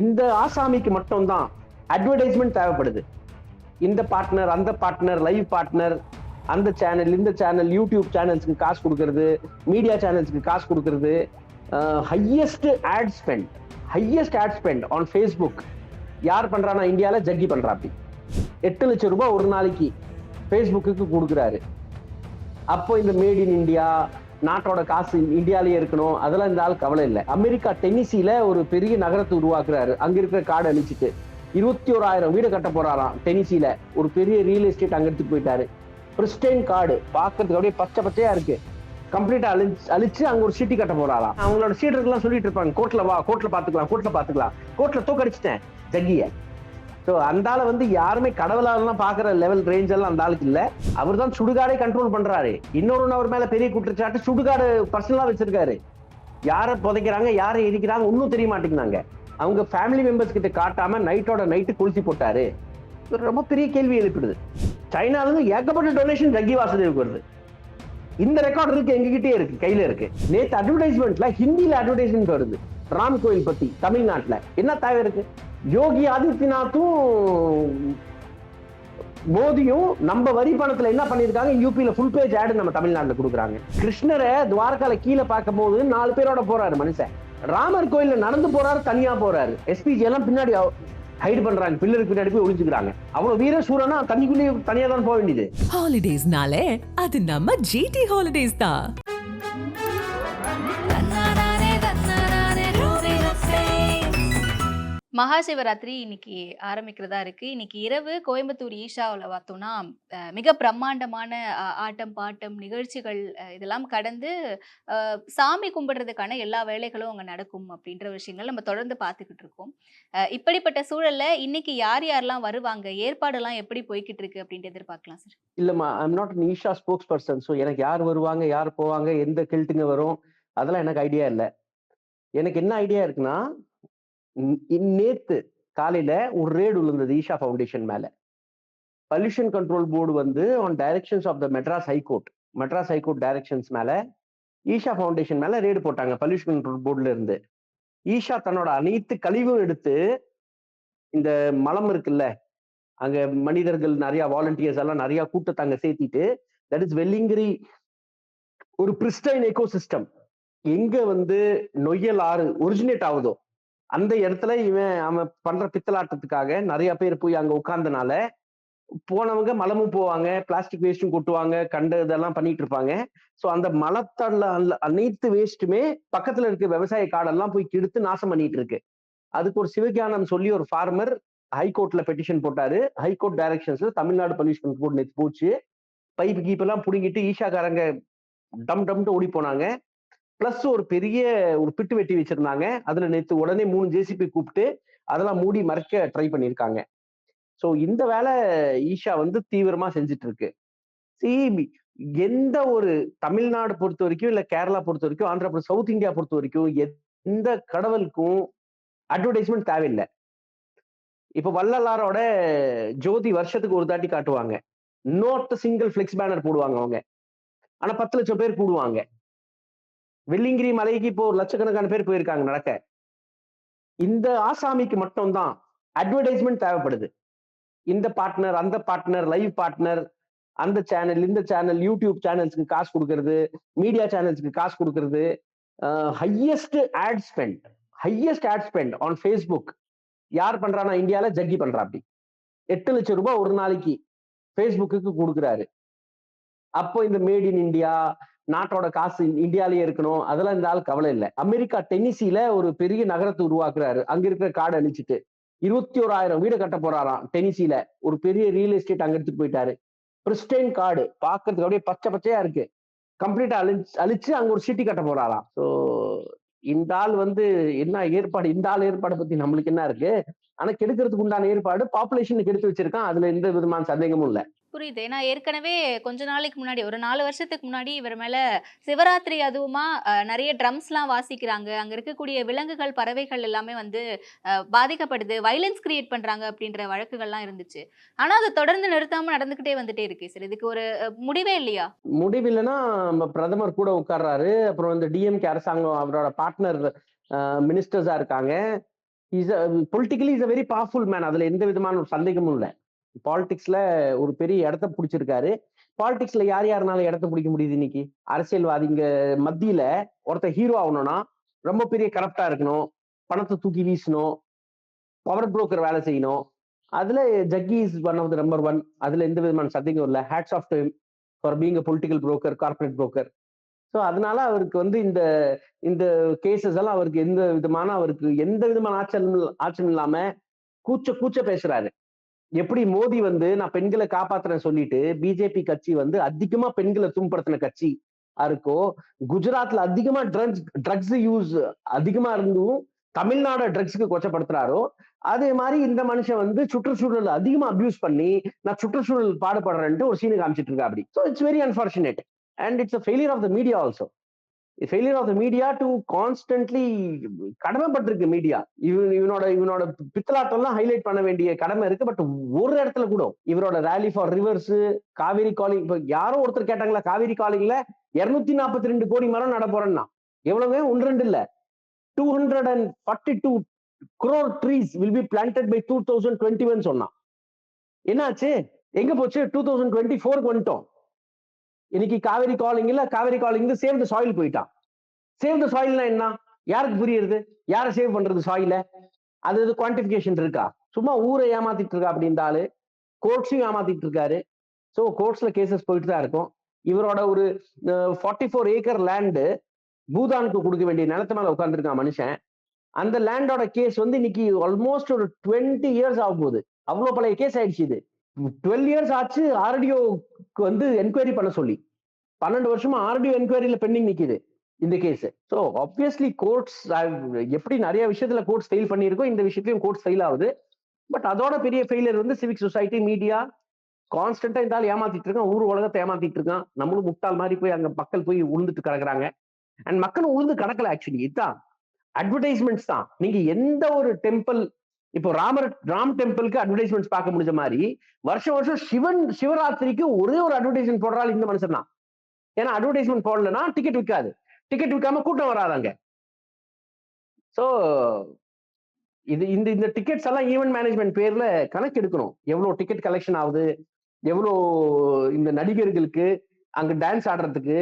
இந்த ஆசாமிக்கு மட்டும்தான் அட்வர்டைஸ்மெண்ட் தேவைப்படுது. இந்த பார்ட்னர் அந்த பார்ட்னர் லைவ் பார்ட்னர் அந்த சேனல் இந்த சேனல் யூடியூப் சேனல்ஸ்க்கு காசு கொடுக்கறது மீடியா சேனல்ஸ்க்கு காசு கொடுக்கறது highest ad spend highest ad spend on Facebook யார் பண்றானா இந்தியாவில் ஜக்கி பண்றாப்பி. எட்டு லட்சம் ரூபாய் ஒரு நாளைக்கு ஃபேஸ்புக்கு கொடுக்குறாரு. அப்போ இந்த மேட் இன் இந்தியா நாட்டோட காசு இந்தியாலயே இருக்கணும். அதெல்லாம் இந்த ஆள் கவலை இல்லை. அமெரிக்கா டென்னிசில ஒரு பெரிய நகரத்தை உருவாக்குறாரு. அங்க இருக்கிற காடு அழிச்சிட்டு. இருபத்தி ஓராயிரம் வீடு கட்ட போறாராம் டென்னிசில ஒரு பெரிய ரியல் எஸ்டேட் அங்க எடுத்துட்டு போயிட்டாரு. பிரிஸ்டைன் காடு பாக்குறதுக்கு அப்படியே பச்சை பச்சையா இருக்கு. கம்ப்ளீட்டா அழிச்சு அழிச்சு அங்க ஒரு சிட்டி கட்ட போறாராம். அவங்களோட சீடர்கள்லாம் சொல்லிட்டு இருப்பாங்க கோர்ட்ல வா கோர்ட்ல பாத்துக்கலாம் கோர்ட்ல பாத்துக்கலாம். கோர்ட்ல தூக்கடிச்சிட்டேன். ஜக்கிய ஸோ அந்த ஆளை வந்து யாருமே கடவுளாலாம் பார்க்குற லெவல் ரேஞ்ச் எல்லாம் அந்த ஆளுக்கு இல்ல. அவர் தான் சுடுகாடை கண்ட்ரோல் பண்றாரு. இன்னொரு அவர் மேல பெரிய குற்றச்சாட்டு சுடுகாடு பர்சனலாக வச்சிருக்காரு. யாரை புதைக்கிறாங்க யாரை எரிக்கிறாங்க ஒன்றும் தெரிய மாட்டேங்கிறாங்க அவங்க ஃபேமிலி மெம்பர்ஸ் கிட்ட காட்டாம நைட்டோட நைட்டு குளிச்சு போட்டாரு. ரொம்ப பெரிய கேள்வி எழுப்பிடுது. சைனாலேருந்து ஏகப்பட்ட டொனேஷன் ஜக்கி வாசுதேவுக்கு வருது. இந்த ரெக்கார்ட் இருக்கு எங்ககிட்டயே இருக்கு கையில இருக்கு. நேத்து அட்வர்டைஸ்மெண்ட்ல ஹிந்தில அட்வர்டைஸ்மெண்ட் வருது. ராம் கோயில் பத்தி தமிழ்நாட்டில். என்ன தேவை இருக்கு? யோகி ஆதித்யநாத்தும் மோதியும் நம்ம வரி பணத்துல என்ன பண்ணிருக்காங்க? யூபில ஃபுல் பேஜ் ஆடு நம்ம தமிழ்நாட்டில் கொடுக்குறாங்க. கிருஷ்ணரை துவாரகால கீழே பார்க்கும் போது நாலு பேரோட போறாரு மனுஷன். ராமர் கோயில்ல நடந்து போறாரு தனியா போறாரு. எஸ்பிஜி எல்லாம் பின்னாடி ஹைட் பண்றாங்க. பில்லருக்கு பின்னாடி போய் ஒளிஞ்சுக்கிறாங்க. அவ்வளவு வீர சூரனா தண்ணிக்குள்ளேயே தனியா தான் போக வேண்டியது. ஹாலிடேஸ்னாலே அது நம்ம ஜிடி ஹாலிடேஸ் தான். மகா சிவராத்திரி இன்னைக்கு ஆரம்பிக்கிறதா இருக்கு. இன்னைக்கு இரவு கோயம்புத்தூர் ஈஷாவில் பார்த்தோம்னா மிக பிரம்மாண்டமான ஆட்டம் பாட்டம் நிகழ்ச்சிகள் இதெல்லாம் கடந்து சாமி கும்பிடுறதுக்கான எல்லா வேலைகளும் அங்கே நடக்கும் அப்படின்ற விஷயங்கள் நம்ம தொடர்ந்து பார்த்துக்கிட்டு இருக்கோம். இப்படிப்பட்ட சூழல்ல இன்னைக்கு யார் யாரெல்லாம் வருவாங்க? ஏற்பாடெல்லாம் எப்படி போய்கிட்டு இருக்கு அப்படின்ட்டு எதிர்பார்க்கலாம் சார் இல்லம்மா I'm not Isha spokesperson so எனக்கு யார் வருவாங்க யார் போவாங்க எந்த கில்ட்டுங்க வரும் அதெல்லாம் எனக்கு ஐடியா இல்லை. எனக்கு என்ன ஐடியா இருக்குன்னா நேத்து காலையில ஒரு ரேடு விழுந்தது ஈஷா ஃபவுண்டேஷன் மேல. பொல்யூஷன் கண்ட்ரோல் போர்டு வந்து on directions of the Madras high court Madras high court directions மேல ஈஷா ஃபவுண்டேஷன் மேல ரேடு போட்டாங்க பொல்யூஷன் கண்ட்ரோல் போர்டுல இருந்து. ஈஷா தன்னோட அனைத்து கழிவும் எடுத்து இந்த மலம் இருக்குல்ல அங்க மனிதர்கள் நிறைய வாலண்டியர்ஸ் எல்லாம் நிறைய கூட்டத்தை அங்க சேர்த்திட்டு தட் இஸ் வெள்ளிங்கிரி ஒரு பிரிஸ்டைன் எக்கோசிஸ்டம் எங்க வந்து நொய்யல் ஆறு ஒரிஜினேட் ஆகுதோ அந்த இடத்துல இவன் அவன் பண்ற பித்தலாட்டத்துக்காக நிறைய பேர் போய் அங்க உட்கார்ந்தனால போனவங்க மலமும் போவாங்க பிளாஸ்டிக் வேஸ்ட்டும் கொட்டுவாங்க கண்டு இதெல்லாம் பண்ணிட்டு இருப்பாங்க. ஸோ அந்த மலத்தள்ள அல்ல- அனைத்து வேஸ்ட்டுமே பக்கத்துல இருக்க விவசாய காடெல்லாம் போய் கெடுத்து நாசம் பண்ணிட்டு இருக்கு. அதுக்கு ஒரு சிவஞானம் சொல்லி ஒரு ஃபார்மர் ஹைகோர்ட்ல பெட்டிஷன் போட்டாரு. ஹைகோர்ட் டைரக்ஷன்ஸ்ல தமிழ்நாடு பொல்யூஷன் போர்டு நேற்று போச்சு. பைப் கீப்பெல்லாம் புடுங்கிட்டு ஈஷாக்காரங்க டம் டம்ட்டு ஓடி போனாங்க. பிளஸ் ஒரு பெரிய ஒரு பிட்டு வெட்டி வச்சிருந்தாங்க. அதுல நேற்று உடனே மூணு ஜேசிபி கூப்பிட்டு அதெல்லாம் மூடி மறைக்க ட்ரை பண்ணியிருக்காங்க ஸோ இந்த வேலை ஈஷா வந்து தீவிரமா செஞ்சுட்டு இருக்கு See, எந்த ஒரு தமிழ்நாடு பொறுத்த வரைக்கும் இல்ல கேரளா பொறுத்த வரைக்கும் ஆந்திரா சவுத் இந்தியா பொறுத்த வரைக்கும் எந்த கடவுளுக்கும் அட்வர்டைஸ்மெண்ட் தேவையில்லை. இப்ப வள்ளலாரோட ஜோதி வருஷத்துக்கு ஒரு தாட்டி காட்டுவாங்க. நோட் சிங்கிள் ஃபிளெக்ஸ் பேனர் போடுவாங்க அவங்க. ஆனா பத்து லட்சம் பேர் கூடுவாங்க. வெள்ளிங்கிரி மலைக்கு இப்போ ஒரு லட்சக்கணக்கான பேர் போயிருக்காங்க நடக்க. இந்த ஆசாமிக்கு மட்டும்தான் அட்வர்டைஸ்மெண்ட் தேவைப்படுது. இந்த பார்ட்னர் அந்த பார்ட்னர் லைவ் பார்ட்னர் அந்த சேனல் இந்த சேனல் யூடியூப் சேனல்ஸ்க்கு காசு கொடுக்கறது மீடியா சேனல்ஸ்க்கு காசு கொடுக்கறது highest ad spend highest ad spend on Facebook யார் பண்றானா இந்தியால ஜக்கி பண்றாப்டி. எட்டு லட்சம் ரூபாய் ஒரு நாளைக்கு ஃபேஸ்புக்கு கொடுக்குறாரு. அப்போ இந்த மேட் இன் இந்தியா நாட்டோட காசு இந்தியாலயே இருக்கணும். அதெல்லாம் இந்த ஆள் கவலை இல்லை. அமெரிக்கா டென்னிசில ஒரு பெரிய நகரத்தை உருவாக்குறாரு. அங்க இருக்கிற காடு அழிச்சிட்டு. இருபத்தி ஓராயிரம் வீடு கட்ட போறாராம் டென்னிசில. ஒரு பெரிய ரியல் எஸ்டேட் அங்க எடுத்துட்டு போயிட்டாரு. பிரிஸ்டைன் காடு. பாக்குறதுக்கு அப்படியே பச்சை பச்சையா இருக்கு. கம்ப்ளீட்டா அழிச்சு அழிச்சு அங்க ஒரு சிட்டி கட்ட போறாராம். ஸோ இந்த ஆள் வந்து என்ன ஏற்பாடு இந்த ஆள் ஏற்பாடு பத்தி நம்மளுக்கு என்ன இருக்கு? ஆனா கெடுக்கிறதுக்கு உண்டான ஏற்பாடு பாப்புலேஷனுக்கு எடுத்து வச்சிருக்கான். அதுல எந்த விதமான சந்தேகமும் இல்லை. புரியுது. ஏன்னா ஏற்கனவே கொஞ்ச நாளைக்கு முன்னாடி ஒரு நாலு வருஷத்துக்கு முன்னாடி இவர் மேல சிவராத்திரி அதுவுமா நிறைய ட்ரம்ஸ்லாம் வாசிக்கிறாங்க. அங்க இருக்கக்கூடிய விலங்குகள் பறவைகள் எல்லாமே வந்து பாதிக்கப்படுது. வைலன்ஸ் கிரியேட் பண்றாங்க அப்படின்ற வழக்குகள்லாம் இருந்துச்சு. ஆனா அது தொடர்ந்து நிறுத்தாம நடந்துகிட்டே வந்துட்டே இருக்கு சார் இதுக்கு ஒரு முடிவே இல்லையா? முடிவில்லைன்னா நம்ம பிரதமர் கூட உட்கார்றாரு. அப்புறம் இந்த டிஎம்கே அரசாங்கம் அவரோட பார்ட்னர் மினிஸ்டர்ஸா இருக்காங்க. Is politically is a very powerful man அதுல எந்த விதமான ஒரு சந்தேகமும் இல்லை. பாலிடிக்ஸ்ல ஒரு பெரிய இடத்த பிடிச்சிருக்காரு. பாலிடிக்ஸ்ல யார் யாருனால இடத்த பிடிக்க முடியுது இன்னைக்கு? அரசியல்வாதிங்க மத்தியில ஒருத்தர் ஹீரோ ஆகணும்னா ரொம்ப பெரிய கரப்டா இருக்கணும். பணத்தை தூக்கி வீசணும். பவர் புரோக்கர் வேலை செய்யணும். அதுல Jaggi is one of the number one அதுல எந்த விதமான சந்தேகம் இல்லை. Hats off time for being a political broker corporate broker so அதனால அவருக்கு வந்து இந்த இந்த கேசஸ் எல்லாம் அவருக்கு எந்த விதமான அவருக்கு எந்த விதமான ஆச்சரியம் ஆச்சரியம் இல்லாம கூச்ச கூச்ச பேசுறாரு. எப்படி மோடி வந்து நான் பெண்களை காப்பாத்துறேன் சொல்லிட்டு பிஜேபி கட்சி வந்து அதிகமா பெண்களை துன்படுத்தின கட்சி. இருக்கோ? குஜராத்ல அதிகமா ட்ரக்ஸ் ட்ரக்ஸ் யூஸ் அதிகமா இருந்தும் தமிழ்நாடு ட்ரக்ஸ்க்கு கொச்சப்படுத்துறாரோ? அதே மாதிரி இந்த மனுஷன் வந்து சுற்றுச்சூழல் அதிகமா அபியூஸ் பண்ணி நான் சுற்றுச்சூழல் பாடுபடுறேன்ட்டு ஒரு சீனு காமிச்சிட்டு இருக்கா அப்படி so it's very unfortunate and it's a failure of the media also failure of the media to constantly கடமைப்பட்டிருக்கு media இவன் இவனோட இவனோட பித்தலாட்டம்லாம் ஹைலைட் பண்ண வேண்டிய கடமை இருக்கு. பட் ஒரு இடத்துல கூட இவரோட rally for rivers Cauvery calling இப்போ யாரோ ஒருத்தர் கேட்டாங்களா காவேரி காலிங்ல இருநூத்தி நாற்பத்தி ரெண்டு கோடி மரம் நட போறேன்னா எவ்வளவு ஒன்று ரெண்டு இல்ல. Two hundred and forty two crore trees will be planted by two thousand twenty one சொன்னான். என்னாச்சு? எங்க போச்சு? டூ தௌசண்ட் டுவெண்ட்டி ஃபோருக்கு வந்துட்டோம். இன்னைக்கு Kaveri காலிங்ல Cauvery calling save the soil போயிட்டான். சேவ் த சாயில்னா என்ன? யாருக்கு புரியுது யாரை சேவ் பண்றது சாயில அது இது குவான்டிபிகேஷன் இருக்கா? சும்மா ஊரை ஏமாத்திட்டு இருக்கா அப்படின்றாலு கோர்ட்ஸையும் ஏமாத்திட்டு இருக்காரு. ஸோ கோர்ட்ஸ்ல கேசஸ் போயிட்டு தான் இருக்கும். இவரோட ஒரு ஃபார்ட்டி ஃபோர் ஏக்கர் லேண்டு பூதானுக்கு கொடுக்க வேண்டிய நிலத்து மேல உட்காந்துருக்கான் மனுஷன். அந்த லேண்டோட கேஸ் வந்து இன்னைக்கு ஆல்மோஸ்ட் ஒரு டுவெண்ட்டி இயர்ஸ் ஆகும் போகுது அவ்வளோ பழைய கேஸ் ஆயிடுச்சு இது. டுவெல் இயர்ஸ் ஆச்சு ஆர்டிஓக்கு வந்து என்கொயரி பண்ண சொல்லி. பன்னெண்டு வருஷமா ஆர்டிஓ என்கொயரியில பெண்டிங் நிக்குது இந்த கேஸ் ஸோ ஆப்வியஸ்லி கோர்ட்ஸ் எப்படி நிறைய விஷயத்துல கோர்ட்ஸ் ஃபெயில் பண்ணியிருக்கோம் இந்த விஷயத்தையும் கோர்ட்ஸ் ஃபெயில் ஆகுது. பட் அதோட பெரிய ஃபெயிலியர் வந்து சிவிக் சொசைட்டி மீடியா கான்ஸ்டன்டா இருந்தாலும் ஏமாத்திட்டு இருக்கான் ஊர் உலகத்தை ஏமாத்திட்டு இருக்கான். நம்மளும் முட்டாள் மாதிரி போய் அங்க மக்கள் போய் உழுந்துட்டு கிடக்குறாங்க. அண்ட் மக்களும் உழுந்து கிடக்கல ஆக்சுவலி இதுதான் அட்வர்டைஸ்மெண்ட்ஸ் தான். நீங்க எந்த ஒரு டெம்பிள் இப்போ ராமர் ராம் டெம்பிளுக்கு அட்வர்டைஸ்மெண்ட்ஸ் பார்க்க முடிஞ்ச மாதிரி வருஷம் வருஷம் சிவன் சிவராத்திரிக்கு ஒரே ஒரு அட்வர்டைஸ்மெண்ட் போடுறாள் இந்த மனுஷன் தான். ஏன்னா அட்வர்டைஸ்மெண்ட் போடலன்னா டிக்கெட் விற்காது. டிக்கெட் விற்காம கூட்டம் வராதாங்க ஸோ இது இந்த இந்த டிக்கெட்ஸ் எல்லாம் ஈவெண்ட் மேனேஜ்மெண்ட் பேர்ல கணக்கு எடுக்கணும். எவ்வளவு டிக்கெட் கலெக்ஷன் ஆகுது? எவ்வளோ இந்த நடிகர்களுக்கு அங்க டான்ஸ் ஆடுறதுக்கு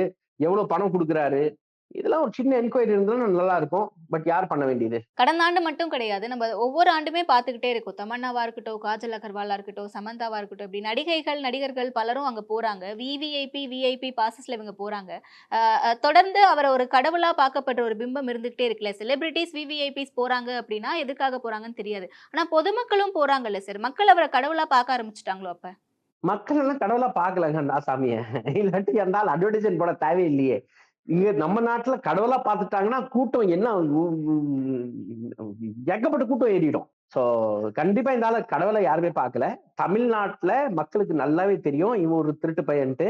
எவ்வளவு பணம் கொடுக்குறாரு? இதெல்லாம் ஒரு சின்ன என்கொயரி இருந்தா நல்லா இருக்கும். பட் யார் பண்ண வேண்டியது? கடந்த ஆண்டு மட்டும் கிடையாது. நம்ம ஒவ்வொரு ஆண்டுமே பார்த்துக்கிட்டே இருக்கோம். தமன்னாவா இருக்கட்டும் காஜல் அகர்வாலா இருக்கட்டும் சமந்தாவா இருக்கட்டும் இப்படி நடிகைகள் நடிகர்கள் பலரும் அங்க போறாங்க. விவிஐபி விஐபி பாசஸ்ல இவங்க போறாங்க. தொடர்ந்து அவரை ஒரு கடவுளா பார்க்கப்படுற ஒரு பிம்பம் இருந்துகிட்டே இருக்குல்ல. செலிபிரிட்டிஸ் விவிஐபிஸ் போறாங்க அப்படின்னா எதுக்காக போறாங்கன்னு தெரியாது. ஆனா பொதுமக்களும் போறாங்கல்ல சார் மக்கள் அவரை கடவுளா பார்க்க ஆரம்பிச்சுட்டாங்களோ அப்ப? மக்கள் எல்லாம் கடவுளா பாக்கலங்க அந்த சாமிய. இல்லாட்டி அந்த அட்வர்டைஸ்மெண்ட் போட தேவையில்லையே. இங்க நம்ம நாட்டுல கடவுளா பாத்துட்டாங்கன்னா கூட்டம் என்ன ஏகப்பட்ட கூட்டம் ஏறிடும். சோ கண்டிப்பா இந்த ஆள கடவுளை யாருமே பார்க்கல தமிழ்நாட்டுல மக்களுக்கு நல்லாவே தெரியும். இவன் ஒரு திருட்டு பையன்ட்டு.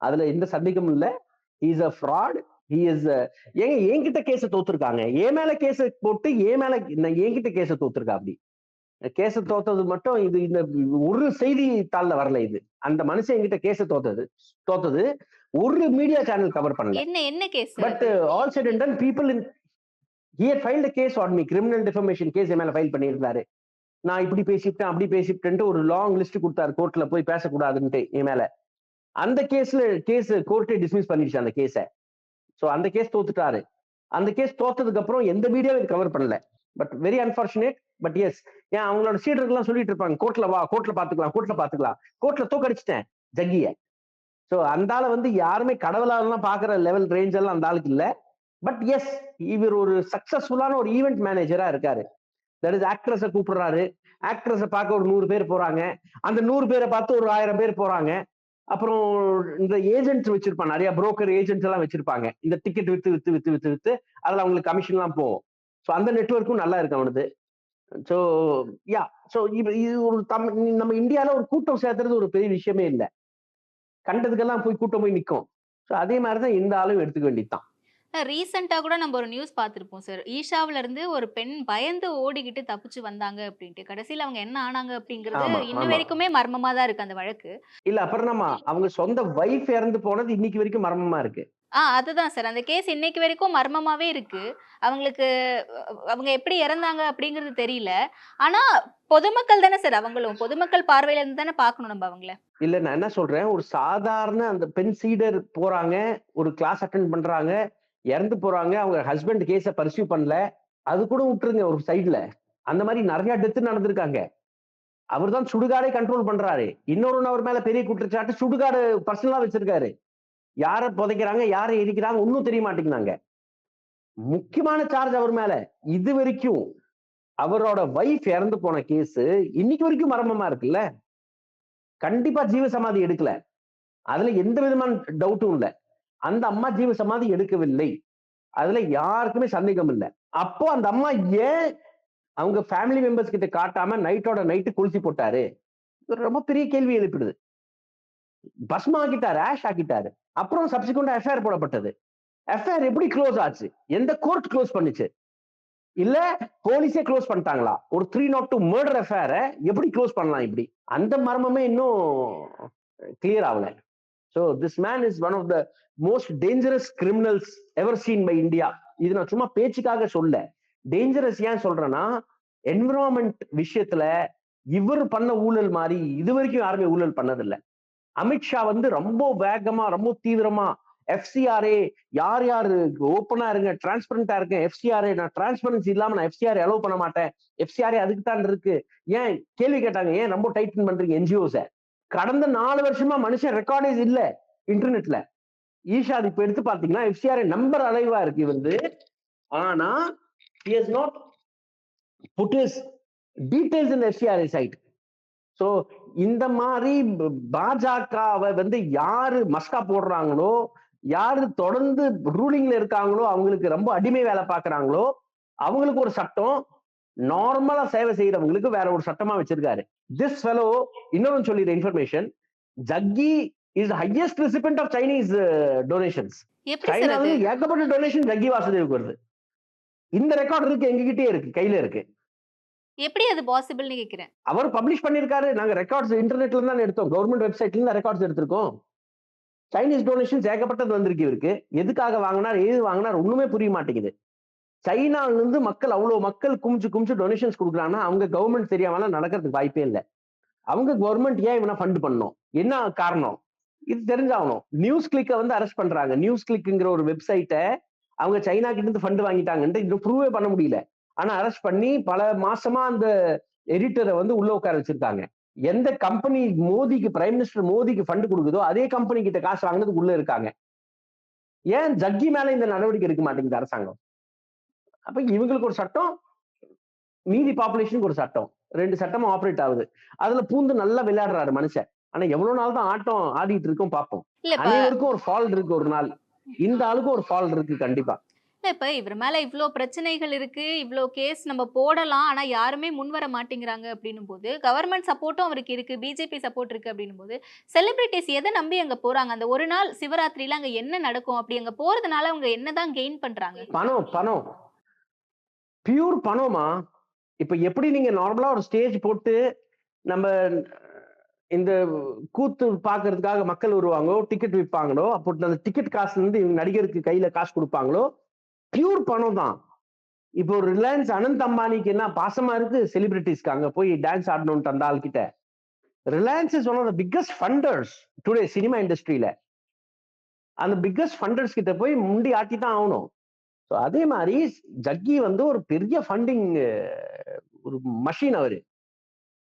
அதுல எந்த சந்தேகமும் இல்ல. Is a fraud he is ஏங்க என்கிட்ட கேஸ தோத்துருக்காங்க. ஏன் மேல கேஸ போட்டு ஏன் மேல நான் என்கிட்ட கேஸ தோத்துருக்கா அப்படி? கேஸ தோத்தது மட்டும் இது இந்த ஒரு செய்தித்தாள்ல வரல இது. அந்த மனுஷன் என்கிட்ட கேஸ தோத்தது தோத்தது. ஒரு மீடியா சேனல் கவர் பண்ணல. என்ன என்ன case but all side and done people in here filed case on me criminal defamation case மேல ஃபைல் பண்ணியிருந்தாரு. நான் இப்படி பேசிவிட்டேன் அப்படி பேசிவிட்டேன்ட்டு ஒரு லாங் லிஸ்ட் கொடுத்தாரு கோர்ட்ல போய் பேசக்கூடாதுன்ட்டு என் மேல. அந்த கேஸ்ல கேஸ் கோர்ட்டே டிஸ்மிஸ் பண்ணிடுச்சு அந்த கேஸை ஸோ அந்த கேஸ் தோத்துட்டாரு. அந்த கேஸ் தோத்ததுக்கு அப்புறம் எந்த மீடியாவும் இது கவர் பண்ணல. But very unfortunate but yes ஏன் அவங்களோட சீடர்கள்லாம் சொல்லிட்டு இருப்பாங்க கோர்ட்ல வா கோர்ட்ல பாத்துக்கலாம் கோர்ட்ல பாத்துக்கலாம். கோர்ட்ல தோக்கடிச்சிட்டேன் ஜக்கிய. ஸோ அந்த ஆளை வந்து யாருமே கடவுளாலாம் பார்க்குற லெவல் ரேஞ்ச் எல்லாம் அந்த ஆளுக்கு இல்லை. பட் எஸ் இவர் ஒரு சக்சஸ்ஃபுல்லான ஒரு ஈவெண்ட் மேனேஜரா இருக்காரு. தட் இஸ் ஆக்ட்ரஸை கூப்பிடுறாரு. ஆக்ட்ரஸை பார்க்க ஒரு நூறு பேர் போறாங்க. அந்த நூறு பேரை பார்த்து ஒரு ஆயிரம் பேர் போறாங்க. அப்புறம் இந்த ஏஜென்ட்ஸ் வச்சிருப்பாங்க. நிறைய புரோக்கர் ஏஜென்ட்ஸ் எல்லாம் வச்சிருப்பாங்க. இந்த டிக்கெட் வித்து வித்து வித்து வித்து வித்து அதில் அவங்களுக்கு கமிஷன்லாம் போகும். ஸோ அந்த நெட்ஒர்க்கும் நல்லா இருக்கு அவனது. ஸோ யா ஸோ இது இது ஒரு தம் நம்ம இந்தியாவில் ஒரு கூட்டம் சேர்த்துறது ஒரு பெரிய விஷயமே இல்லை. கண்டதுக்கெல்லாம் போய் கூட்டம் போய் நிற்கும் ஸோ அதே மாதிரி தான் இந்த ஆளும் எடுத்துக்க வேண்டியதுதான். ரீசெண்டா கூட நம்ம ஒரு நியூஸ் பார்த்திருப்போம் சார் ஈஷாவுல இருந்து ஒரு பெண் பயந்து ஓடிக்கிட்டு தப்பிச்சு வந்தாங்க அப்படின்ட்டு. கடைசியில அவங்க என்ன ஆனாங்க அப்படிங்கிறது இன்ன. வரைக்குமே மர்மமா தான் இருக்கு அந்த வழக்கு. இல்ல அப்புறம் நம்ம அவங்க சொந்த வைஃப் இறந்து போனது இன்னைக்கு வரைக்கும் மர்மமா இருக்கு. ஆ அதுதான் சார். அந்த கேஸ் இன்னைக்கு வரைக்கும் மர்மமாவே இருக்கு. அவங்களுக்கு அவங்க எப்படி இறந்தாங்க அப்படிங்கிறது தெரியல. ஆனா பொதுமக்கள் தானே சார் அவங்களும். பொதுமக்கள் பார்வையில இருந்து தானே பார்க்கணும் நம்ம அவங்கள. இல்ல நான் என்ன சொல்றேன், ஒரு சாதாரண அந்த பெண் சீடர் போறாங்க, ஒரு கிளாஸ் அட்டெண்ட் பண்றாங்க, இறந்து போறாங்க. அவங்க ஹஸ்பண்ட் கேஸ பர்சியூ பண்ணல. அது கூட விட்டுருங்க ஒரு சைடுல. அந்த மாதிரி நிறைய டெத்து நடந்திருக்காங்க. அவர் தான் சுடுகாடை கண்ட்ரோல் பண்றாரு. இன்னொரு அவர் மேல பெரிய குற்றச்சாட்டு சுடுகாடு பர்சனலா வச்சிருக்காரு. யாரை புதைக்கிறாங்க, யாரை எரிக்கிறாங்க ஒன்றும் தெரிய மாட்டேங்கிறாங்க முக்கியமான சார்ஜ் அவர் மேல. இது வரைக்கும் அவரோட வைஃப் இறந்து போன கேஸ் இன்னைக்கு வரைக்கும் மர்மமா இருக்குல்ல. கண்டிப்பா ஜீவ சமாதி எடுக்கல. அதுல எந்த விதமான டவுட்டும் இல்ல. அந்த அம்மா ஜீவ சமாதி எடுக்கவில்லை. அதுல யாருக்குமே சந்தேகம் இல்ல. அப்போ அந்த அம்மா ஏன் அவங்க ஃபேமிலி மெம்பர்ஸ் கிட்ட காட்டாம நைட்டோட நைட்டு குளிச்சு போட்டாரு? ரொம்ப பெரிய கேள்வி எழுப்பிடுது. பஸ்மா ஆக்கிட்டாரு, ஆஷ் ஆக்கிட்டாரு. அப்புறம் சப்சிக்வெண்டா எஃப்ஐஆர் போடப்பட்டது. எஃப்ஐஆர் எப்படி க்ளோஸ் ஆச்சு? எந்த கோர்ட் க்ளோஸ் பண்ணுச்சு? இல்ல போலீஸே க்ளோஸ் பண்ணிட்டாங்களா? ஒரு 302 மர்டர் எஃப்ஐஆர எப்படி க்ளோஸ் பண்ணலாம் இப்படி? அந்த மர்மமே இன்னும் கிளியர் ஆகல so this man is one of the most dangerous criminals ever seen by India. இது நான் சும்மா பேச்சுக்காக சொல்ல. டேஞ்சரஸ் ஏன் சொல்றேன்னா, என்விரான்மெண்ட் விஷயத்துல இவர் பண்ண ஊழல் மாதிரி இது வரைக்கும் யாருமே ஊழல் பண்ணதில்ல. அமித்ஷா வந்து ரொம்ப வேகமா, ரொம்ப தீவிரமா எஃப்சிஆர்ஏ யார் யாரு ஓப்பனா இருங்க, டிரான்ஸ்பரண்டா இருக்கேன். எஃப்சிஆர்ஏ நான் டிரான்ஸ்பரன்சி இல்லாம நான் எஃப்சிஆர் அலோவ் பண்ண மாட்டேன். எஃப்சிஆர்ஏ அதுக்கு தான் இருக்கு. ஏன் கேள்வி கேட்டாங்க. ஏன் ரொம்ப டைட்டன் பண்றீங்க என்ஜிஓஸ? கடந்த நாலு வருஷமா மனுஷன் ரெக்கார்டேஜ் இல்ல இன்டர்நெட்ல. ஈஷா இப்ப எடுத்து பாத்தீங்கன்னா எஃப்சிஆர் நம்பர் அலைவா இருக்கு வந்து ஆனா he has not put is details in FCRA site. So இந்த ப பாஜகவ வந்து யாரு மஸ்கா போடுறாங்களோ, யாரு தொடர்ந்து ரூலிங்ல இருக்காங்களோ, அவங்களுக்கு ரொம்ப அடிமை வேலை பார்க்குறாங்களோ, அவங்களுக்கு ஒரு சட்டம். நார்மலா சேவை செய்றவங்களுக்கு வேற ஒரு சட்டமா வச்சிருக்காரு. திஸ் ஃபெலோ இன்னொன்னு சொல்லிடுறேன் information. Jaggi is highest recipient of Chinese donations. இருந்து ஏகப்பட்ட டொனேஷன் ஜக்கி வாசுதேவுக்கு வருது. இந்த ரெக்கார்ட் இருக்கு எங்ககிட்டயே இருக்கு. கையில இருக்கு. எப்படி அது பாசிபிள்னு கேக்குறேன் அவர் பப்ளிஷ் பண்ணிருக்காரு நாங்க ரெக்கார்ட்ஸ் இன்டர்நெட்ல தான் எடுத்தோம். கவர்மெண்ட் வெப்சைட்ல இருந்து ரெக்கார்ட்ஸ் எடுத்திருக்கோம். சைனீஸ் டொனேஷன்ஸ் ஏகப்பட்டது வந்திருக்கு இவருக்கு. எதுக்காக வாங்கினார் ஏது வாங்கினார் ஒண்ணுமே புரிய மாட்டேங்குது. சைனால இருந்து மக்கள் அவ்வளவு மக்கள் குமிச்சு குமிச்சு டொனேஷன்ஸ் கொடுக்குறாங்கன்னா அவங்க கவர்மெண்ட் தெரியாமலாம் நடக்கிறதுக்கு வாய்ப்பே இல்ல. அவங்க கவர்மெண்ட் ஏன் இவன ஃபண்ட் பண்ணணும்? என்ன காரணம்? இது தெரிஞ்சாகணும். நியூஸ் கிளிக்க வந்து அரெஸ்ட் பண்றாங்க. நியூஸ் கிளிக்ங்கிற ஒரு வெப்சைட்ட அவங்க சைனா கிட்ட இருந்து ஃபண்ட் வாங்கிட்டாங்கன்ட்டு இது ப்ரூவே பண்ண முடியல. ஆனா அரெஸ்ட் பண்ணி பல மாசமா அந்த எடிட்டர வந்து உள்ள உட்கார வச்சிருக்காங்க. எந்த கம்பெனி மோடிக்கு பிரைம் மினிஸ்டர் மோடிக்கு ஃபண்ட் குடுக்குதோ, அதே கம்பெனி கிட்ட காசு வாங்குனதுக்கு உள்ள இருக்காங்க. ஏன் ஜக்கி மேல இந்த நடவடிக்கை எடுக்க மாட்டேங்குது அரசாங்கம்? அப்ப இவங்களுக்கு ஒரு சட்டம், மீதி பாப்புலேஷனுக்கு ஒரு சட்டம். 2 சட்டமும் ஆப்பரேட் ஆகுது. அதுல பூந்து நல்லா விளையாடுறாரு மனுஷன். ஆனா எவ்வளவு நாள் தான் ஆட்டம் ஆடிட்டு இருக்கோம் பார்ப்போம். அனைவருக்கும் ஒரு ஃபால் இருக்கு ஒரு நாள். இந்த ஆளுக்கும் ஒரு ஃபால் இருக்கு கண்டிப்பா. இல்லை இப்ப இவர் மேல இவ்வளோ பிரச்சனைகள் இருக்கு. இவ்வளோ கேஸ் நம்ம போடலாம். ஆனா யாருமே முன்வர மாட்டேங்கிறாங்க அப்படின்னும்போது, கவர்மெண்ட் சப்போர்ட்டும் அவருக்கு இருக்கு. பிஜேபி சப்போர்ட் இருக்கு அப்படின்னும்போது, செலிப்ரிட்டிஸ் எத நம்பி அங்க போறாங்க? அந்த ஒரு நாள் சிவராத்திரியில் அங்க என்ன நடக்கும்? அப்படி அங்க போறதுனால அவங்க என்னதான் கெயின் பண்றாங்க? பணம், பணம். பியூர் பணமா? இப்ப எப்படி நீங்க நார்மலா ஒரு ஸ்டேஜ் போட்டு நம்ம இந்த கூத்து பார்க்கறதுக்காக மக்கள் வருவாங்களோ, டிக்கெட் விப்பாங்களோ, அப்போ அந்த டிக்கெட் காசுல இருந்து இவங்க நடிகருக்கு கையில காசு குடுப்பாங்களோ, பியூர் பணம் தான். இப்போ ரிலையன்ஸ் அனந்த் அம்பானிக்கு என்ன பாசமா இருக்கு செலிபிரிட்டிஸ்க்கு அங்க போய் டான்ஸ் ஆடணும்ட்டு அந்த ஆள் கிட்ட. Reliance is one of the biggest funders today cinema இண்டஸ்ட்ரியில. அந்த பிக்கஸ்ட் ஃபண்டர்ஸ் கிட்ட போய் முண்டி ஆட்டி தான் ஆகணும். ஸோ அதே மாதிரி ஜக்கி வந்து ஒரு பெரிய ஃபண்டிங் ஒரு மஷின் அவரு.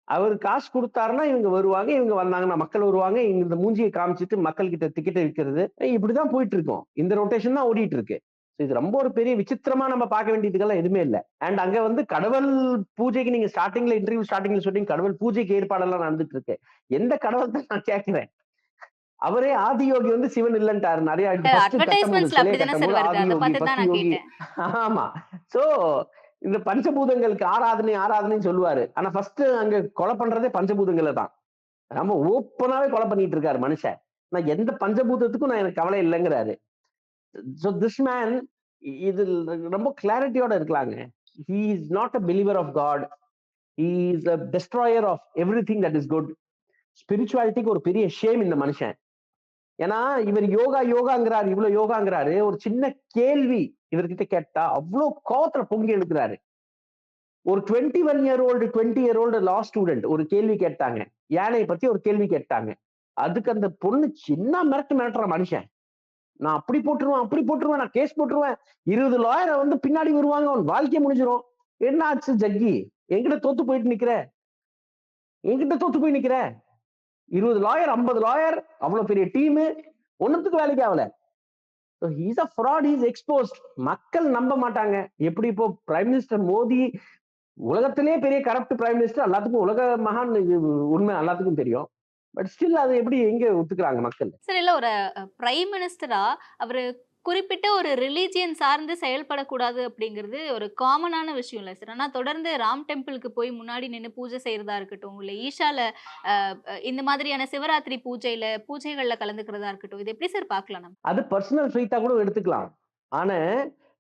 அவர் காசு கொடுத்தாருன்னா இவங்க வருவாங்க. இவங்க வந்தாங்கன்னா மக்கள் வருவாங்க. இவங்க இந்த மூஞ்சியை காமிச்சிட்டு மக்கள் கிட்ட டிக்கெட் விற்கிறது இப்படிதான் போயிட்டு இருக்கோம் இந்த ரொட்டேஷன் தான் ஓடிட்டு இருக்கு. இது ரொம்ப ஒரு பெரிய விசித்திரமா நம்ம பார்க்க வேண்டியதுக்கெல்லாம் எதுவுமே இல்ல. அண்ட் அங்க வந்து கடவுள் பூஜைக்கு நீங்க ஸ்டார்ட்டிங்ல இன்டர்வியூ ஸ்டார்ட்டிங்ல சொன்னீங்க கடவுள் பூஜைக்கு ஏற்பாடெல்லாம் நடந்துட்டு இருக்கு. எந்த கடவுள் தான் நான் கேட்கிறேன். அவரே ஆதியோகி வந்து சிவன் இல்லன்ட்டாரு. நெறைய. ஆமா. சோ இந்த பஞ்சபூதங்களுக்கு ஆராதனை ஆராதனைன்னு சொல்லுவாரு. ஆனா ஃபர்ஸ்ட் அங்க கொலை பண்றதே பஞ்சபூதங்கள தான். நம்ம ஓப்பனாவே கொலை பண்ணிட்டு இருக்காரு மனுஷன். நான் எந்த பஞ்சபூதத்துக்கும் நான் எனக்கு கவலை இல்லங்கிறாரு. சோ திஸ் மேன் இது ரொம்ப கிளாரிட்டியோட இருக்கலாங்க. He is not a believer of God. He is a destroyer of everything that is good. ஸ்பிரிச்சுவாலிட்டிக்கு ஒரு பெரிய ஷேம் இந்த மனுஷன். ஏன்னா இவர் யோகா யோகாங்கிறாரு இவ்வளவு யோகாங்கிறாரு ஒரு சின்ன கேள்வி இவர்கிட்ட கேட்டா அவ்வளவு கோவத்துல பொங்கி எழுக்கிறாரு ஒரு twenty one year old twenty year old law student ஒரு கேள்வி கேட்டாங்க யானையை பத்தி ஒரு கேள்வி கேட்டாங்க அதுக்கு அந்த பொண்ணு சின்ன மிரட்டு மிரட்டுற மனுஷன் நான் அப்படி போட்டுருவேன் அப்படி போட்டுருவேன் நான் கேஸ் போட்டுருவேன். இருபது லாயரை வந்து பின்னாடி வருவாங்க அவன் வாழ்க்கை முடிஞ்சிரும். என்ன ஆச்சு ஜக்கி? என்கிட்ட தோத்து போயிட்டு நிக்கிற? என்கிட்ட தோத்து போய் நிக்கிற? இருபது லாயர் ஐம்பது லாயர் அவ்வளவு பெரிய டீமு ஒண்ணுத்துக்கு வேலைக்கு ஆகல. Is a fraud is exposed மக்கள் நம்ப மாட்டாங்க. எப்படி இப்போ பிரைம் மினிஸ்டர் மோடி உலகத்திலே பெரிய கரப்ட் பிரைம் மினிஸ்டர் எல்லாத்துக்கும் உலக மகான் உண்மை எல்லாத்துக்கும் தெரியும். பட் ஸ்டில் அது எப்படி எங்க ஒத்துக்கிறாங்க மக்கள்? சார் இல்ல ஒரு பிரைம் மினிஸ்டரா அவரு குறிப்பிட்ட ஒரு ரிலீஜியன் சார்ந்து செயல்படக்கூடாது அப்படிங்கிறது ஒரு காமனான விஷயம் இல்லை சார் ஆனால் தொடர்ந்து ராம் டெம்பிளுக்கு போய் முன்னாடி நின்று பூஜை செய்யறதா இருக்கட்டும் இல்லை அஹ், இந்த மாதிரியான சிவராத்திரி பூஜையில பூஜைகள்ல கலந்துக்கிறதா இருக்கட்டும் இது எப்படி சார் பார்க்கலாம் நம்ம? அது பர்சனல் ஃபெய்த்தா கூட எடுத்துக்கலாம். ஆனா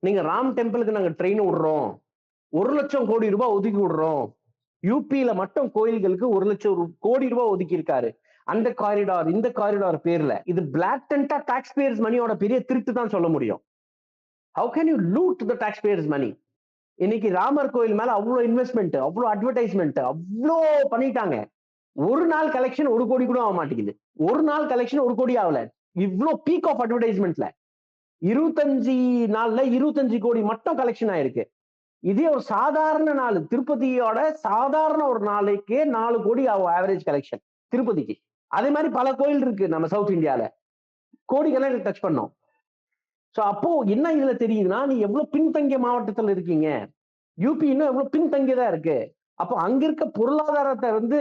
நீங்க ராம் டெம்பிளுக்கு நாங்க ட்ரெயின் விடுறோம் ஒரு லட்சம் கோடி ரூபாய் ஒதுக்கி விடுறோம். யூபியில மட்டும் கோயில்களுக்கு ஒரு லட்சம் கோடி ரூபாய் ஒதுக்கி இருக்காரு அந்த காரிடார் இந்த காரிடார் பேர்ல இது பிளாக்டன்டா டாக்ஸ் பேயர்ஸ் மணியோட பெரிய திருட்டு தான் சொல்ல முடியும். How can you loot the taxpayers money இன்னைக்கு ராமர் கோயில் மேல அவ்வளோ இன்வெஸ்ட்மெண்ட் அவ்வளோ அட்வர்டைஸ்மெண்ட் அவ்வளோ பண்ணிட்டாங்க. ஒரு நாள் கலெக்ஷன் ஒரு கோடி கூட ஆக மாட்டேங்குது. ஒரு நாள் கலெக்ஷன் ஒரு கோடி ஆகல. இவ்ளோ பீக் ஆஃப் அட்வர்டைஸ்மெண்ட்ல இருபத்தஞ்சு நாள்ல இருபத்தஞ்சு கோடி மட்டும் கலெக்ஷன் ஆயிருக்கு. இதே ஒரு சாதாரண நாள் திருப்பதியோட சாதாரண ஒரு நாளைக்கே நாலு கோடி ஆகும் ஆவரேஜ் கலெக்ஷன் திருப்பதிக்கு. அதே மாதிரி பல கோயில் இருக்கு நம்ம சவுத் இந்தியால கோடிக்கணக்கில் டச் பண்ணோம். ஸோ அப்போ என்ன இதுல தெரியுதுன்னா நீ எவ்வளவு பின்தங்கிய மாவட்டத்துல இருக்கீங்க? யூபி இன்னும் எவ்வளவு பின்தங்கியதா இருக்கு? அப்போ அங்க இருக்க பொருளாதாரத்தை வந்து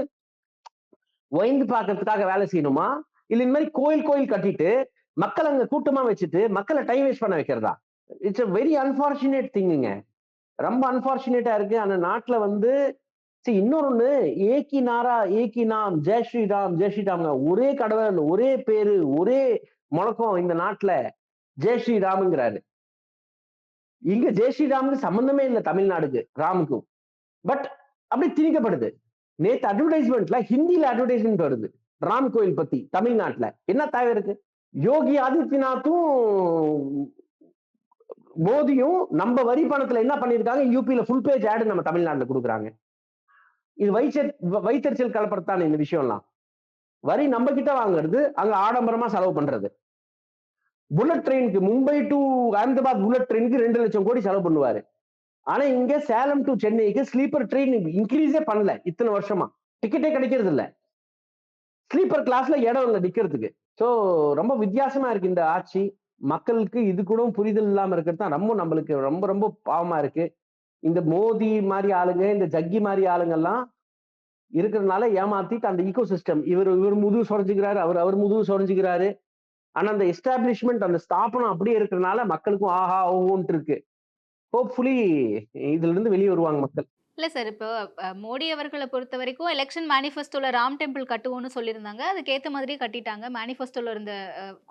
ஒயந்து பார்க்கறதுக்காக வேலை செய்யணுமா? இல்ல இந்த மாதிரி கோயில் கோயில் கட்டிட்டு மக்கள் அங்க கூட்டமா வச்சுட்டு மக்களை டைம் வேஸ்ட் பண்ண வைக்கிறதா? இட்ஸ் அ வெரி அன்பார்ச்சுனேட் திங்குங்க ரொம்ப அன்பார்ச்சுனேட்டா இருக்கு. அந்த நாட்டுல வந்து சரி இன்னொன்னு ஏகி நாரா ஏகி நாம் ஜெய் ஸ்ரீராம் ஜெய் ஸ்ரீராம்ங்க. ஒரே கடவுள் ஒரே பேரு ஒரே முழக்கம் இந்த நாட்டுல ஜெய் ஸ்ரீராம்ங்கிறாரு. இங்க ஜெய் ஸ்ரீராமுக்கு சம்பந்தமே இல்லை தமிழ்நாடுக்கு ராமுக்கும் பட் அப்படி திணிக்கப்படுது. நேத்து அட்வர்டைஸ்மெண்ட்ல ஹிந்தில அட்வர்டைஸ்மெண்ட் வருது ராம் கோயில் பத்தி தமிழ்நாட்டுல. என்ன தேவை இருக்கு? யோகி ஆதித்யநாத்தும் மோதியும் நம்ம வரி பணத்துல என்ன பண்ணிருக்காங்க? யூபியில ஃபுல் பேஜ் ஆடு நம்ம தமிழ்நாட்டுல கொடுக்குறாங்க. இது வயிற்று வயிற்றுச்சல் கலப்படத்தான இந்த விஷயம்லாம். வரி நம்ம கிட்ட வாங்குறது அங்க ஆடம்பரமா செலவு பண்றது. புல்லட் ட்ரெயினுக்கு மும்பை டு அகமதாபாத் புல்லட் ட்ரெயினுக்கு ரெண்டு லட்சம் கோடி செலவு பண்ணுவாரு. ஆனா இங்க சேலம் டு சென்னைக்கு ஸ்லீப்பர் ட்ரெயின் இன்க்ரீஸே பண்ணல இத்தனை வருஷமா. டிக்கெட்டே கிடைக்கிறது இல்ல. ஸ்லீப்பர் கிளாஸ்ல இடம் இல்லை நிக்கிறதுக்கு. ஸோ ரொம்ப வித்தியாசமா இருக்கு இந்த ஆட்சி. மக்களுக்கு இது கூட புரிதல் இல்லாம இருக்கிறது தான். ரொம்ப நம்மளுக்கு ரொம்ப ரொம்ப பாவமா இருக்கு. இந்த மோடி மாதிரி ஆளுங்க இந்த ஜக்கி மாதிரி ஆளுங்கெல்லாம் இருக்கிறதுனால ஏமாத்திட்டு அந்த ஈகோ சிஸ்டம் இவர் இவர் முதுகு சொரைஞ்சுக்கிறாரு அவர் அவர் முதுகு சொரைஞ்சுக்கிறாரு. ஆனா அந்த எஸ்டாப்ளிஷ்மெண்ட் அந்த ஸ்தாபனம் அப்படியே இருக்கிறதுனால மக்களுக்கும் ஆஹா ஓஹோன்ட்டு இருக்கு. ஹோப்ஃபுல்லி இதுல இருந்து வெளியே வருவாங்க மக்கள். இல்ல சார் இப்போ மோடி அவர்களை பொறுத்த வரைக்கும் எலெக்ஷன் மேனிஃபெஸ்டோல ராம் டெம்பிள் கட்டுவோம்னு சொல்லியிருந்தாங்க. அதுக்கேத்த மாதிரி கட்டிட்டாங்க. மேனிஃபெஸ்டோல இருந்த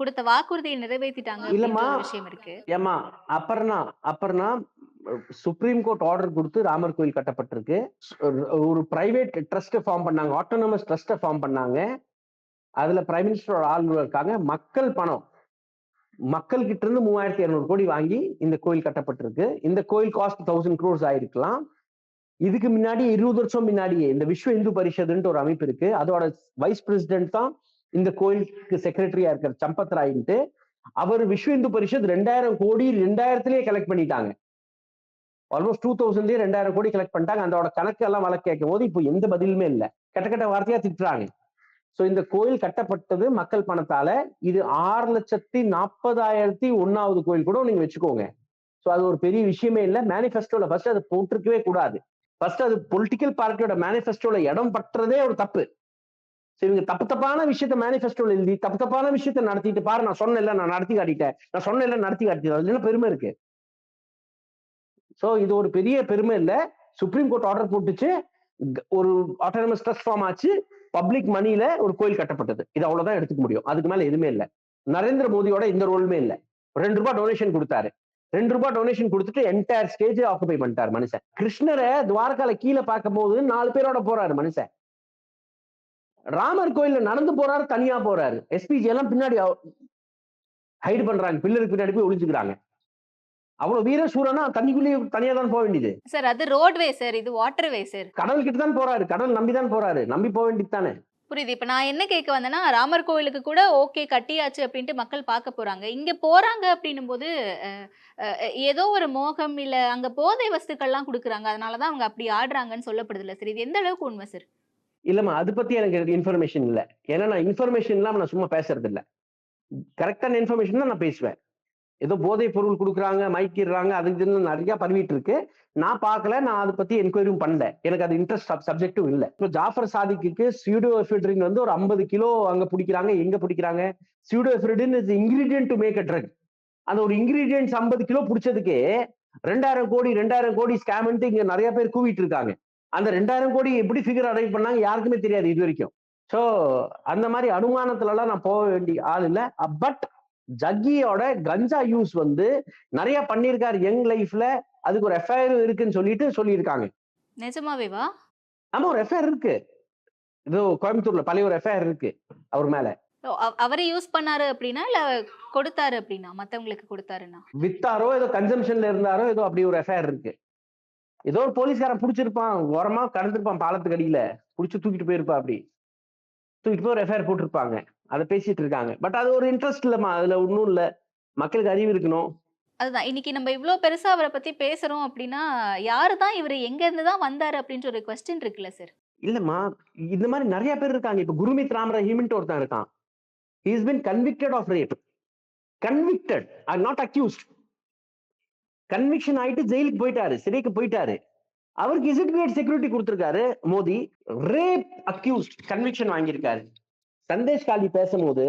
கொடுத்த வாக்குறுதியை நிறைவேற்றிட்டாங்க இல்லம்மா. விஷயம் இருக்கு. ஏமா Aparna Aparna supreme court order கொடுத்து ராமர் கோயில் கட்டப்பட்டிருக்கு. ஒரு- பிரைவேட் ட்ரஸ்ட் ஃபார்ம் பண்ணாங்க. ஆட்டோனமஸ் ட்ரஸ்ட்டை ஃபார்ம் பண்ணாங்க. அதுல பிரைம் மினிஸ்டரோட ஆளுநர் இருக்காங்க. மக்கள் பணம். மக்கள் கிட்ட இருந்து மூவாயிரத்தி இருநூறு கோடி வாங்கி இந்த கோயில் கட்டப்பட்டிருக்கு. இந்த கோயில் காஸ்ட் தௌசண்ட் க்ரோர்ஸ் ஆயிருக்கலாம். இதுக்கு முன்னாடி இருபது வருஷம் முன்னாடியே இந்த விஸ்வ இந்து பரிஷத்துன்ட்டு ஒரு அமைப்பு இருக்கு. அதோட வைஸ் பிரசிடென்ட் தான் இந்த கோயிலுக்கு செக்ரட்டரியா இருக்கிற சம்பத் ராயின்ட்டு அவர் விஸ்வ இந்து பரிஷத் ரெண்டாயிரம் கோடி ரெண்டாயிரத்திலேயே கலெக்ட் பண்ணிட்டாங்க. ஆல்மோஸ்ட் டூ தௌசண்ட்லயே ரெண்டாயிரம் கோடி கலெக்ட் பண்ணிட்டாங்க. அதோட கணக்கு எல்லாம் வழக்கு கேட்கும் போது இப்போ எந்த பதிலுமே இல்லை. கெட்ட கெட்ட வார்த்தையா திட்டுறாங்க. சோ இந்த கோயில் கட்டப்பட்டது மக்கள் பணத்தால. இது ஆறு லட்சத்தி நாற்பதாயிரத்தி ஒன்னாவது கோயில் கூட நீங்க வச்சுக்கோங்க. சோ அது ஒரு பெரிய விஷயமே இல்லை. மேனிஃபெஸ்டோல ஃபர்ஸ்ட் அது போட்டிருக்கவே கூடாது. ஃபர்ஸ்ட் அது பொலிட்டிக்கல் பார்ட்டியோட மேனிஃபெஸ்டோல இடம் பற்றதே ஒரு தப்பு. சரி இவங்க தப்பு தப்பான விஷயத்த மேனிஃபெஸ்டோல எழுதி தப்பு தப்பான விஷயத்த நடத்திட்டு பாரு நான் சொன்னேன்ல நான் நடத்தி காட்டிட்டேன். நான் சொன்னேன்ல நடத்தி காட்டிட்டேன். அதுல பெருமை இருக்கு? ஸோ இது ஒரு பெரிய பெருமை இல்லை. சுப்ரீம் கோர்ட் ஆர்டர் போட்டுச்சு. ஒரு ஆட்டோனமஸ் ட்ரஸ்ட் ஃபார்ம் ஆச்சு. பப்ளிக் மணில ஒரு கோயில் கட்டப்பட்டது. இது அவ்வளவுதான் எடுத்துக்க முடியும். அதுக்கு மேல எதுவுமே இல்ல. நரேந்திர மோடியோட இந்த ரோலுமே இல்ல. ரெண்டு ரூபாய் டொனேஷன் கொடுத்தாரு. ரெண்டு ரூபாய் டொனேஷன் கொடுத்துட்டு என்டையர் ஸ்டேஜ் ஆக்குபை பண்ணிட்டார் மனுஷன். கிருஷ்ணரை துவாரகால கீழே பார்க்கும் போது நாலு பேரோட போறாரு மனுஷன். ராமர் கோயில்ல நடந்து போறாரு தனியா போறாரு. எஸ்பிஜி எல்லாம் பின்னாடி ஹைட் பண்றாங்க. பில்லருக்கு பின்னாடி போய் ஒழிஞ்சுக்கிறாங்க அவ்வளவு வீர சூரனா தண்ணிக்குள்ளேயே தனியா தான் போக வேண்டியது. சார் அது ரோட்வே சார் இது வாட்டர்வே சார். கடல் கிட்ட தான் போறாரு கடல் நம்பி தான் போறாரு நம்பி போக வேண்டியது தானே புரியுது. இப்ப நான் என்ன கேட்க வந்தேன்னா ராமர் கோவிலுக்கு கூட ஓகே கட்டியாச்சு அப்படின்ட்டு மக்கள் பார்க்க போறாங்க. இங்க போறாங்க அப்படின்னும் போது ஏதோ ஒரு மோகம் இல்ல அங்க போதை வஸ்துக்கள்லாம் கொடுக்குறாங்க. அதனாலதான் அவங்க அப்படி ஆடுறாங்கன்னு சொல்லப்படுது இல்ல சார். இது எந்த அளவுக்கு உண்மை சார்? இல்லம்மா அது பத்தி எனக்கு இன்ஃபர்மேஷன் இல்ல. ஏன்னா நான் இன்ஃபர்மேஷன் இல்லாம நான் சும்மா பேசுறது இல்ல கரெக்டான இன்ஃபர்மேஷன் தான் நான் பேசுவேன். ஏதோ போதைப் பொருள் கொடுக்குறாங்க மயக்கிடுறாங்க அதுக்கு இதுன்னு நிறைய பரவிட்டு இருக்கு நான் பார்க்கல நான் அதை பத்தி என்கொயரியும் பண்ணல. எனக்கு அது இன்ட்ரெஸ்ட் சப்ஜெக்டும் இல்லை. இப்போ ஜாஃபர் சாதிக்கு சியூடோஃபிட்ரின் வந்து ஒரு ஐம்பது கிலோ அங்க பிடிக்கிறாங்க எங்க பிடிக்கிறாங்க? Pseudoephedrine is ingredient to make a drug அந்த ஒரு இன்கிரீடியன்ஸ் ஐம்பது கிலோ பிடிச்சதுக்கே ரெண்டாயிரம் கோடி ரெண்டாயிரம் கோடி ஸ்கேம்ன்ட்டு இங்க நிறைய பேர் கூவிட்டு இருக்காங்க. அந்த ரெண்டாயிரம் கோடி எப்படி ஃபிகர் அரைவ் பண்ணாங்க யாருக்குமே தெரியாது இது வரைக்கும். ஸோ அந்த மாதிரி அனுமானத்துலலாம் நான் போக வேண்டிய ஆள் இல்லை. பட் ஜக்கியோட கஞ்சா யூஸ் வந்து நிறைய பண்ணியிருக்காரு யங் லைஃப்ல. அதுக்கு ஒரு எஃப்ஐஆர் இருக்குன்னு சொல்லிட்டு சொல்லியிருக்காங்க. நிஜமாவேவா? ஆமா ஒரு எஃப்ஐஆர் இருக்கு. இதோ கோயம்புத்தூர்ல பழைய ஒரு எஃப்ஐஆர் இருக்கு அவர் மேல. அவரே யூஸ் பண்ணாரு அப்படின்னா இல்ல கொடுத்தாரு அப்படின்னா? மத்தவங்களுக்கு கொடுத்தாருன்னா? வித்தாரோ ஏதோ கன்சம்ஷன்ல இருந்தாரோ ஏதோ அப்படி ஒரு எஃப்ஐஆர் இருக்கு. ஏதோ ஒரு போலீஸ்காரன் பிடிச்சிருப்பான் ஓரமா கடந்திருப்பான் பாலத்துக்கு அடியில. பிடிச்சி தூக்கிட்டு போயிருப்பா அப்படி. தூக்கிட்டு போய் ஒரு எஃப்ஐஆர் போட்டிருப்பாங்க. அதை பேசிட்டு இருக்காங்க. பட் அது ஒரு இன்ட்ரெஸ்ட் இல்லம்மா. அதுல ஒன்றும் இல்ல. மக்களுக்கு அறிவு இருக்கணும். அதுதான். இன்னைக்கு நம்ம இவ்ளோ பெருசா அவரை பத்தி பேசுறோம் அப்படின்னா யாரு தான் இவரு? எங்க இருந்து தான் வந்தாரு அப்படின்ற ஒரு கொஸ்டின் இருக்குல்ல சார் இல்லம்மா. இந்த மாதிரி நிறைய பேர் இருக்காங்க. இப்ப குருமித் ராம் ரஹீம்ன்ட்டு ஒருத்தன் இருக்கான். Is been convicted of rape convicted or not accused conviction ஆயிட்டு ஜெயிலுக்கு போயிட்டாரு. சிறைக்கு போயிட்டாரு. அவருக்கு இசிட் கிரேட் செக்யூரிட்டி கொடுத்திருக்காரு. மோடி ரேப் அக்யூஸ்ட் கன்விக்ஷன் வாங்கியிருக்காரு. சந்தேஷ் காலி பேசும்போது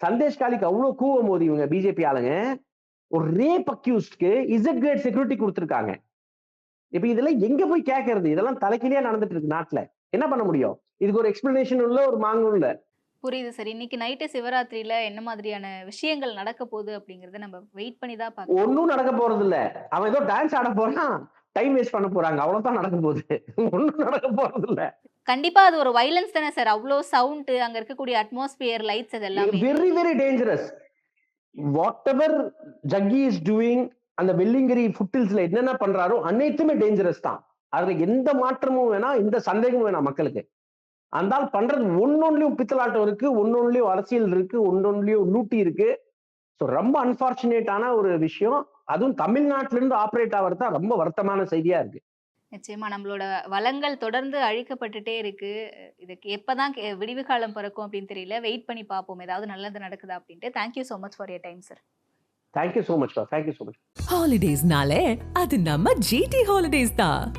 சந்தேஷ் காலிக்கு அவ்வளவு கூவ மோதி இவங்க பிஜேபி ஆளுங்க ஒரு ரேப் அக்யூஸ்ட்க்கு இசட் கிரேட் செக்யூரிட்டி கொடுத்திருக்காங்க. இப்ப இதெல்லாம் எங்க போய் கேட்கறது இதெல்லாம் தலைக்கிலேயே நடந்துட்டு இருக்கு நாட்டுல. என்ன பண்ண முடியும்? இதுக்கு ஒரு எக்ஸ்பிளனேஷன் உள்ள ஒரு மாங்கும் இல்ல புரியுது சார். இன்னைக்கு நைட்டு சிவராத்திரியில என்ன மாதிரியான விஷயங்கள் நடக்க போகுது அப்படிங்கறத நம்ம வெயிட் பண்ணி தான் பார்க்கணும். ஒன்னும் நடக்க போறது இல்ல அவன் ஏதோ டான்ஸ் ஆட போறான். டைம் வேஸ்ட் பண்ண போறாங்க. அவ்வளவுதான் நடக்க போகுது. ஒன்னும் நடக்க போறது இல்ல கண்டிப்பா அது ஒரு வைலன்ஸ் தானே சார் அவ்வளோ சவுண்ட் அங்க இருக்கக்கூடிய அட்மாஸ்பியர் லைட்ஸ் அது எல்லாமே very very dangerous whatever Jaggi is doing அந்த வெள்ளிங்கிரி ஃபுட்டில்ஸ்ல என்னென்ன பண்றாரோ அனைத்துமே டேஞ்சரஸ் தான். அதுல எந்த மாற்றமும் வேணாம் எந்த சந்தேகமும் வேணாம் மக்களுக்கு. அந்த ஆள் பண்றது ஒன்னொன்லயும் பித்தலாட்டம் இருக்கு ஒன்னொன்லயும் அரசியல் இருக்கு ஒன்னொன்லயும் லூட்டி இருக்கு. ஸோ ரொம்ப அன்பார்ச்சுனேட்டான ஒரு விஷயம். அதுவும் தமிழ்நாட்டில இருந்து ஆப்ரேட் ஆகிறது தான் ரொம்ப வருத்தமான செய்தியா இருக்கு. நிச்சயமா நம்மளோட வளங்கள் தொடர்ந்து அழிக்கப்பட்டுட்டே இருக்கு. இதுக்கு எப்பதான் கே- விடிவு காலம் பிறக்கும் அப்படின்னு தெரியல. வெயிட் பண்ணி பார்ப்போம். ஏதாவது நல்லது நடக்குதா அப்படின்ட்டு. Thank you so much for your time sir thank you so much thank you so much ஹாலிடேஸ்னாலே அது நம்ம ஜிடி ஹாலிடேஸ் தான்.